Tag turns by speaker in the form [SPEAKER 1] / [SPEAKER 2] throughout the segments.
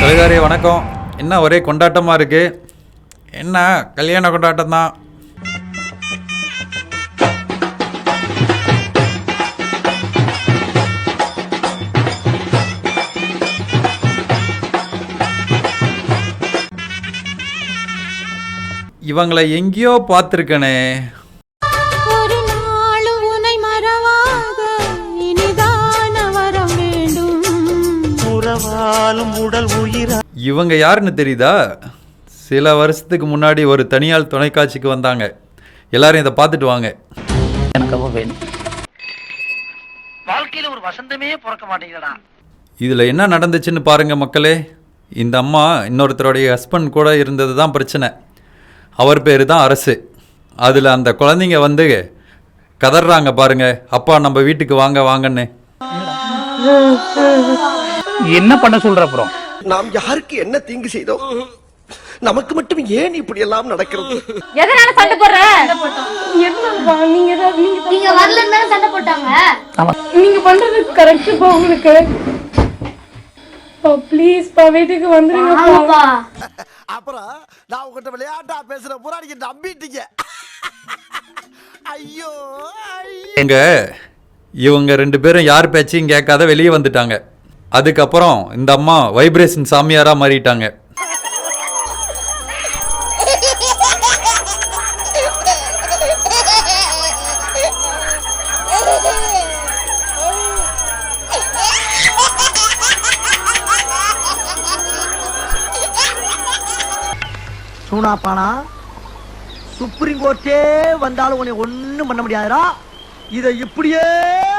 [SPEAKER 1] வணக்கம். என்ன ஒரே கொண்டாட்டமாக இருக்குது என்ன கல்யாண கொண்டாட்டம் தான்? இவங்களை எங்கேயோ பார்த்துருக்கனே. இவங்க யாருன்னு தெரியுதா? சில வருஷத்துக்கு முன்னாடி ஒரு தனியார் தொலைக்காட்சிக்கு வந்தாங்க. எல்லாரும் இதை பார்த்துட்டு வாங்க.
[SPEAKER 2] எனக்கு அவ வேணும். வாழ்க்கையில ஒரு வசந்தமே பிறக்க மாட்டேங்கிறடா
[SPEAKER 1] இதில் என்ன நடந்துச்சுன்னு பாருங்க மக்களே. இந்த அம்மா இன்னொருத்தருடைய ஹஸ்பண்ட் கூட இருந்தது தான் பிரச்சனை. அவர் பேர் தான் அரசு. அதில் அந்த குழந்தைங்க வந்து கதறாங்க பாருங்க. அப்பா நம்ம வீட்டுக்கு வாங்க வாங்கன்னு.
[SPEAKER 3] என்ன பண்ண சொல்ற அப்புறம்?
[SPEAKER 4] நாம் யாருக்கு என்ன தீங்கு செய்தோம் நமக்கு மட்டும் ஏன் இப்படி எல்லாம் நடக்கிறது?
[SPEAKER 5] எதனால சண்டை போடுற? என்னப்பா நீங்க நீங்க வரலன்னு சண்டை போட்டாங்க. நீங்க பண்றது கரெக்ட் பா உங்களுக்கு ப்ளீஸ் பா வீட்டுக்கு வந்துருங்கப்பா
[SPEAKER 4] அப்புறம் நான் உங்ககிட்ட விளையாட்டா பேசுற பூரா நீங்க நம்பிட்டீங்க. ஐயோ ஐயோ.
[SPEAKER 1] எங்க இவங்க ரெண்டு பேரும் யார் பேச்சையும் கேட்காத வெளியே வந்துட்டாங்க. அதுக்கப்புறம் இந்த அம்மா வைப்ரேஷன் சாமியாராக மாறிட்டாங்க.
[SPEAKER 2] சூனாப்பானா? சுப்ரீம் கோர்ட்டே வந்தாலும் உன்னை ஒன்றும் பண்ண முடியாதுடா. இதை இப்படியே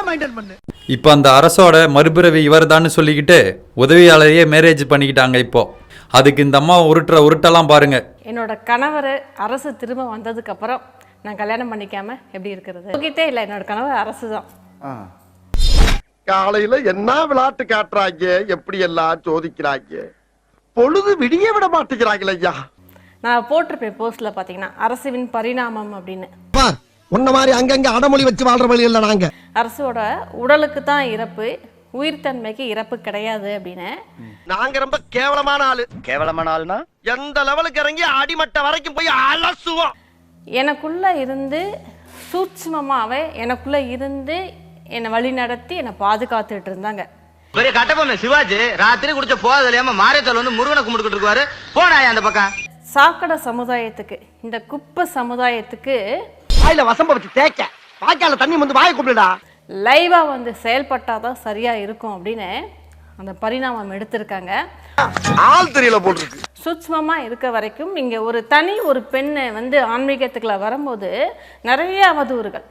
[SPEAKER 2] மெயின்டைன் பண்ணு.
[SPEAKER 1] இப்போ அந்த அரசோட மறுபிறவி இவர்தான்னு சொல்லிக்கிட்டு உதவியாளரையே மேரேஜ் பண்ணிக்கிட்டாங்க இப்போ. அதுக்கு இந்த அம்மா உருட்டுற உருட்டெல்லாம் பாருங்க.
[SPEAKER 6] என்னோட கணவர் அரசு திரும்ப வந்ததுக்கு அப்புறம் நான் கல்யாணம் பண்ணிக்காம எப்படி இருக்கிறது? உங்ககிட்டே இல்லை என்னோட கணவர் அரசு தான்
[SPEAKER 4] காலையில என்ன விளையாட்டு காட்டுறாங்க எப்படி எல்லாம் சோதிக்கிறாங்க? பொழுது விடிய விட மாட்டேங்கிறாங்களே ஐயா.
[SPEAKER 6] நான் போட்டிருப்பேன் போஸ்ட்ல பார்த்தீங்கன்னா அரசுவின் பரிணாமம் அப்படின்னு.
[SPEAKER 4] பார் உன்ன மாதிரி அங்கங்க அடமொழி வச்சு வாழ்ற வழி இல்ல நாங்க.
[SPEAKER 6] அரசோட உடலுக்கு தான் இறப்பு உயிர்த்தன்மைக்கு இறப்பு கிடையாது அப்படின்னு.
[SPEAKER 4] நாங்க ரொம்ப கேவலமான ஆளு.
[SPEAKER 2] கேவலமான ஆளுனா?
[SPEAKER 4] எந்த லெவலுக்கு இறங்கி அடிமட்ட வரைக்கும் போய் அலசுவோம்.
[SPEAKER 6] எனக்குள்ள இருந்து சூட்சுமமாவே எனக்குள்ள இருந்து என்னை வழி நடத்தி என்னை பாதுகாத்துட்டு இருந்தாங்க.
[SPEAKER 7] பெரிய கட்டபொம்மை சிவாஜி ராத்திரி குடிச்ச போத தெரியாம மாரியத்தல் வந்து முருகனை கும்பிட்டு இருக்குவாரு போனாயா அந்த பக்கம்?
[SPEAKER 6] சாக்கடை சமுதாயத்துக்கு இந்த குப்பை சமுதாயத்துக்கு
[SPEAKER 4] வாயில வசம்ப வச்சு தேய்க்க. வாய்க்கால தண்ணி வந்து வாயை கூப்பிடுடா
[SPEAKER 6] லைவா வந்து செயல்பட்டாதான் சரியா இருக்கும் அப்படின்னு அந்த பரிணாமம் எடுத்திருக்காங்க.
[SPEAKER 4] ஆள் தெரியல போட்டுருக்கு.
[SPEAKER 6] சூட்சமமா இருக்க வரைக்கும் இங்க ஒரு தனி ஒரு பெண்ணை வந்து ஆன்மீகத்துக்குள்ள வரும்போது நிறைய அவதூறுகள்.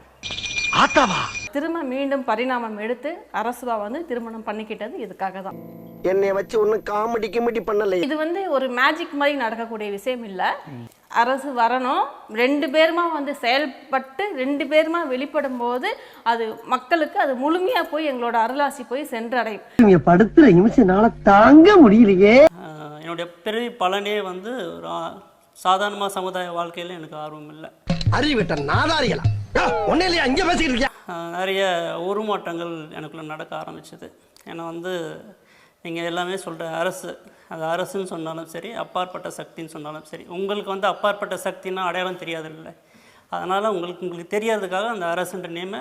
[SPEAKER 4] ஆத்தாவா?
[SPEAKER 6] திரும்ப மீண்டும் பரிணாமம் எடுத்து அரசுவா வந்து திருமணம் பண்ணிக்கிட்டது இதுக்காக தான்
[SPEAKER 4] என்னைய வச்சு ஒன்னும் காமெடி கிமெடி பண்ணல.
[SPEAKER 6] இது வந்து ஒரு மேஜிக் மாதிரி நடக்கக்கூடிய விஷயம் இல்ல. அரசு வரணும். ரெண்டு பேருமா வந்து செயல்பட்டு ரெண்டு பேருமா வெளிப்படும் போது அது மக்களுக்கு அது முழுமையா போய் எங்களோட அருளாசி போய் சென்றடையும்.
[SPEAKER 2] நீங்க படுத்துற நிமிஷம்னால தாங்க முடியலையே.
[SPEAKER 8] என்னுடைய பிறவி பலனே வந்து சாதாரணமாக சமுதாய வாழ்க்கையில் எனக்கு ஆர்வம் இல்லை.
[SPEAKER 4] அறிவிட்ட நாதாரிகளா? ஒன்னே இல்லையா? இங்க பேசிக்கிட்டு இருக்கியா?
[SPEAKER 8] நிறைய உருமாற்றங்கள் எனக்குள்ள நடக்க ஆரம்பிச்சது. ஏன்னா வந்து நீங்கள் எல்லாமே சொல்கிற அரசு அது அரசுன்னு சொன்னாலும் சரி அப்பாற்பட்ட சக்தின்னு சொன்னாலும் சரி உங்களுக்கு வந்து அப்பாற்பட்ட சக்தின்னா அடையாளம் தெரியாது இல்லை அதனால் உங்களுக்கு உங்களுக்கு தெரியாததுக்காக அந்த அரசுன்ற நேமை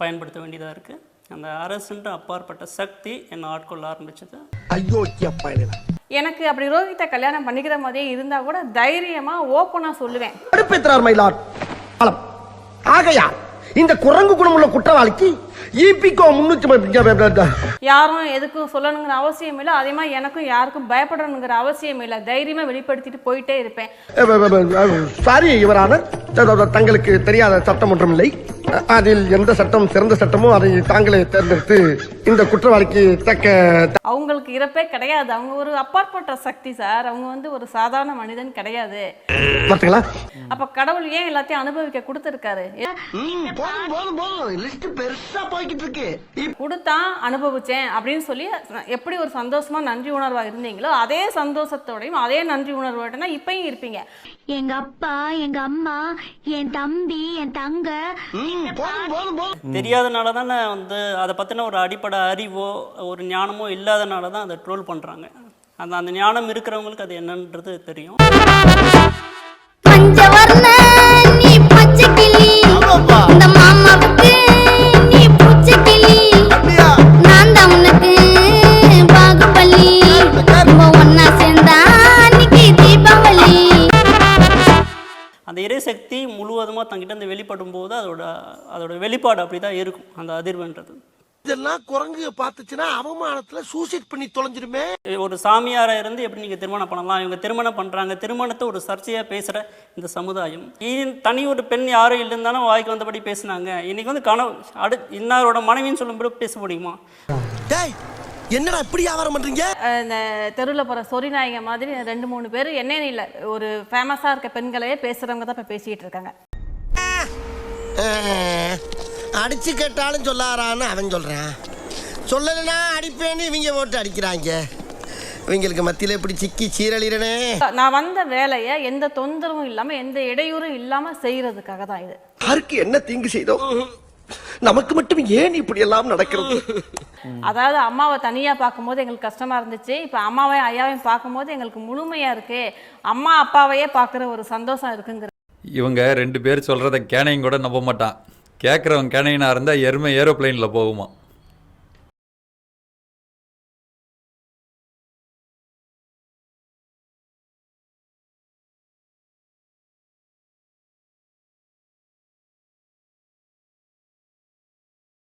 [SPEAKER 8] பயன்படுத்த வேண்டியதாக இருக்குது அந்த அரசுன்ற அப்பாற்பட்ட சக்தி என்னை ஆட்கொள்ள ஆரம்பிச்சது.
[SPEAKER 4] ஐயோ
[SPEAKER 6] எனக்கு அப்படி ரோஹித்தை கல்யாணம் பண்ணிக்கிற மாதிரியே இருந்தா கூட தைரியமா ஓப்பனா சொல்லுவேன்.
[SPEAKER 4] அடுப்பேற்றார் ஆகையா இந்த குரங்கு குணமுள்ள குற்றவாளிக்கு ஈபிகோ முன்னூத்தி
[SPEAKER 6] யாரும் எதுக்கும் சொல்லணுங்கிற அவசியம் இல்லை. அதே மாதிரி எனக்கும் யாருக்கும் பயப்படணுங்கிற அவசியம் இல்லை. தைரியமா வெளிப்படுத்திட்டு போயிட்டே இருப்பேன்.
[SPEAKER 4] சாரி இவரான. தங்களுக்கு தெரியாத சட்டம் ஒன்றும் இல்லை. அதில் எந்த சட்டம் சிறந்த சட்டமோ அதை தாங்களே தேர்ந்தெடுத்து இந்த குற்றவாளிக்கு தக்க
[SPEAKER 6] அவங்களுக்கு இறப்பே கிடையாது. அவங்க ஒரு அப்பாற்பட்ட சக்தி சார். அவங்க வந்து ஒரு சாதாரண மனிதன் கிடையாது.
[SPEAKER 4] பார்த்தீங்களா
[SPEAKER 6] அப்ப கடவுள் ஏன் எல்லாத்தையும் அனுபவிக்க கொடுத்துருக்காரு? கொடுத்தான் அனுபவிச்சேன் அப்படின்னு சொல்லி எப்படி ஒரு சந்தோஷமா நன்றி உணர்வா இருந்தீங்களோ அதே சந்தோஷத்தோடையும் அதே நன்றி உணர்வோட தான் இப்பயும் இருப்பீங்க.
[SPEAKER 5] எங்க அப்பா எங்க அம்மா என் தம்பி என் தங்க
[SPEAKER 8] தெரியாதனால தானே வந்து அதை பற்றின ஒரு அடிப்படை அறிவோ ஒரு ஞானமோ இல்லாதனால தான் அதை ட்ரோல் பண்ணுறாங்க அந்த அந்த ஞானம் இருக்கிறவங்களுக்கு அது என்னன்றது தெரியும்.
[SPEAKER 5] பஞ்சவர்ண நீ பச்சை கிளி. இந்த மாமாவுக்கு
[SPEAKER 8] போது அதோட அதோட வெளிப்பாடு அப்படி தான் இருக்கும் அந்த அதிர்வுன்றது.
[SPEAKER 4] இதெல்லாம் குரங்கு பார்த்துச்சுன்னா அவமானத்துல சூசைட் பண்ணி தொலைஞ்சிருமே
[SPEAKER 8] ஒரு சாமியாரா இருந்து எப்படி நீங்கள் திருமணம் பண்ணலாம்? இவங்க திருமணம் பண்ணுறாங்க திருமணத்தை ஒரு சர்ச்சையாக பேசுகிற இந்த சமுதாயம். தனி ஒரு பெண் யாரும் இல்லைந்தாலும் வாய்க்கு வந்தபடி பேசுனாங்க. இன்னைக்கு வந்து கனவு அடு இன்னாரோட மனைவின்னு சொல்லும்போது பேச முடியுமா?
[SPEAKER 4] டேய் என்னடா இப்படி வியாபாரம் பண்றீங்க?
[SPEAKER 6] இந்த தெருவில் போகிற சொறி நாயங்க மாதிரி ரெண்டு மூணு பேர் என்னன்னு இல்லை ஒரு ஃபேமஸாக இருக்க பெண்களையே பேசுகிறவங்க தான் இப்போ பேசிகிட்டு இருக்காங்க.
[SPEAKER 4] அடிச்சு கேட்டாலும் சொல்லாரான்னு அவன் சொல்றான். சொல்லலைன்னா அடிப்பேன்னு இவங்க போட்டு அடிக்கிறாங்க. இவங்களுக்கு மத்தியில இப்படி சிக்கி சீரழிறனே?
[SPEAKER 6] நான் வந்த வேலையை எந்த தொந்தரவும் இல்லாமல் எந்த இடையூறும் இல்லாமல் செய்கிறதுக்காக தான் இது.
[SPEAKER 4] யாருக்கு என்ன தீங்கு செய்தோம் நமக்கு மட்டும் ஏன் இப்படி எல்லாம் நடக்கிறது?
[SPEAKER 6] அதாவது அம்மாவை தனியாக பார்க்கும்போது எங்களுக்கு கஷ்டமாக இருந்துச்சு. இப்போ அம்மாவையும் ஐயாவையும் பார்க்கும்போது எங்களுக்கு முழுமையாக இருக்கு. அம்மா அப்பாவையே பார்க்குற ஒரு சந்தோஷம் இருக்குங்கிற
[SPEAKER 1] இவங்க ரெண்டு பேர் சொல்கிறத கேனையும் கூட நம்ப மாட்டான். கேட்குறவன் கேனையினா இருந்தால் எருமை ஏரோப்ளேனில் போகுமா